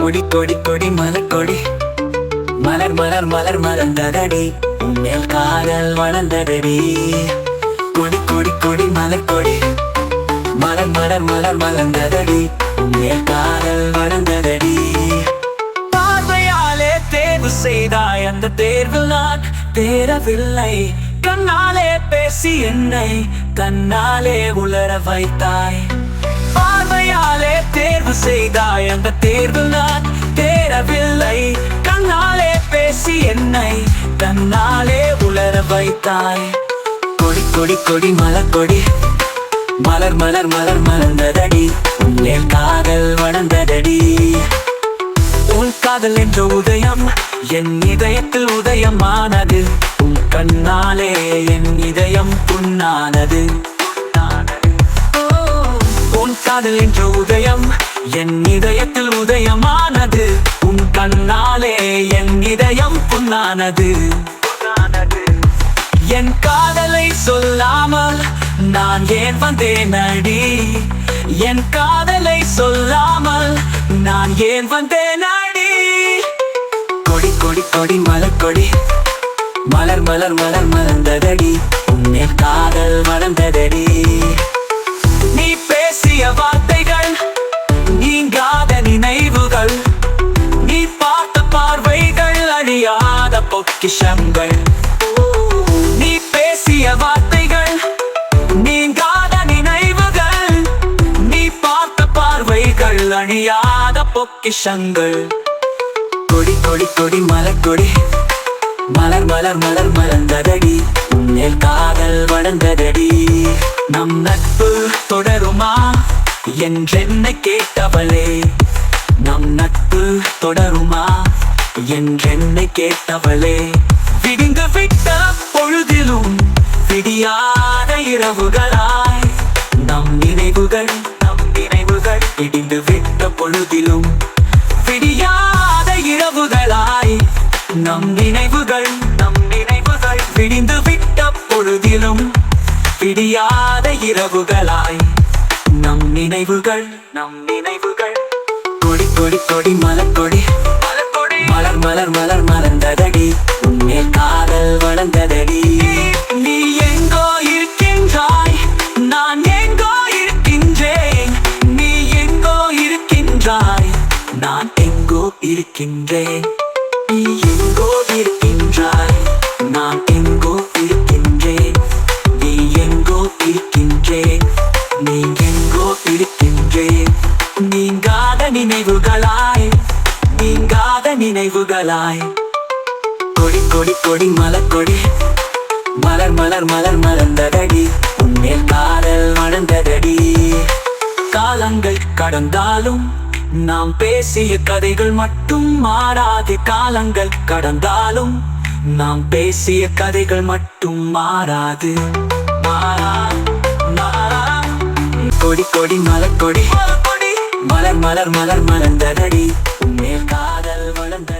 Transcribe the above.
கொடி கொடி கொடி மலர் கொடி. மலர் மலர் மலர் மலர்ந்ததடி. உன்மேல் காதல் வளர்ந்ததடி. கொடி கொடி கொடி மலர் கொடி. மலர் மலர் மலர் மலர்ந்ததடி. உன்மேல் காதல் வளர்ந்ததடி. பார்வையாலே தேர்வு செய்தாய் அந்த தேர்வில் நான் தேரவில்லை. கண்ணாலே பேசி என்னை கண்ணாலே உலர வைத்தாய். பார்வையாலே தேர்வு செய்தாய் அந்த தேர்வில் என்னை தன்னாலே உலர வைத்தாய். கொடி கொடி கொடி மலர் கொடி. மலர் மலர் மலர் மலர்ந்ததடி. உன்மேல் காதல் வளர்ந்ததடி. உன் காதல் என்ற உதயம் என் இதயத்தில் உதயமானது. உன் கண்ணாலே என் இதயம் புண்ணானது. உன் காதல் என்ற உதயம் என் இதயத்தில் உதயமானது. உன் கண்ணாலே என் இதயம் பொன்னானது. என் காதலை சொல்லாமல் நான் ஏன் வந்தேன் அடி என் காதலை சொல்லாமல் நான் ஏன் வந்தேன் அடி கொடி கொடி கொடி மலர் கொடி. மலர் மலர் மலர் மலர்ந்ததடி. உன் காதல் பொக்கிஷங்கள் நீ பேசிய வார்த்தைகள் நீங்காத நினைவுகள் நீ பார்த்த பார்வைகள் அணியாத பொக்கிஷங்கள். கொடி கொடி கொடி மலர் கொடி மலர் மலர் மலர் மலர்ந்ததடி. உன்னில் காதல் வளர்ந்ததடி. நம் நட்பு தொடருமா? என்றென்ன கேட்டவளே நம் நட்பு தொடருமா? என்றென்னை கேட்டவளே. விடிந்து விட்ட பொழுதிலும் விடியாத இரவுகளாய். நம் நினைவுகள் நம் நினைவுகள் இடிந்து விட்ட பொழுதிலும் விடியாத இரவுகளாய். நம் நினைவுகள் நம் நினைவுகள் விடிந்து விட்ட பொழுதிலும் விடியாத இரவுகளாய். நம் நினைவுகள் நம் நினைவுகள். கொடி கொடி கொடி மலர் கொடி. மலர் மலர் மலர் மலர்ந்ததடி. உன்மேல் காதல் வளர்ந்ததடி. நீ எங்கோ இருக்கின்றாய் நான் எங்கோ இருக்கின்றேன். நீ எங்கோ இருக்கின்றாய் நான் எங்கோ இருக்கின்றேன். நீ எங்கோ இருக்கின்றாய் நான் எங்கோ இருக்கின்றேன். நீ எங்கோ இருக்கின்றேன். நீ எங்கோ இருக்கின்றேன். நீங்காத நினைவுகளாய் நீங்காத நினைவுகளாய். கொடி கொடி கொடி மலர் கொடி மலர் மலர் மலர் மலர்ந்ததடி. உன்மேல் காதல் மணந்ததடி காலங்கள் கடந்தாலும் நாம் பேசிய கதைகள் மட்டும் மாறாது. காலங்கள் கடந்தாலும் நாம் பேசிய கதைகள் மட்டும் மாறாது. மாறா- மாறா. கொடி கொடி மலர் கொடி மலர் மலர் மலர் மலர்ந்ததடி. உன் மேல் காதல் வளர்ந்த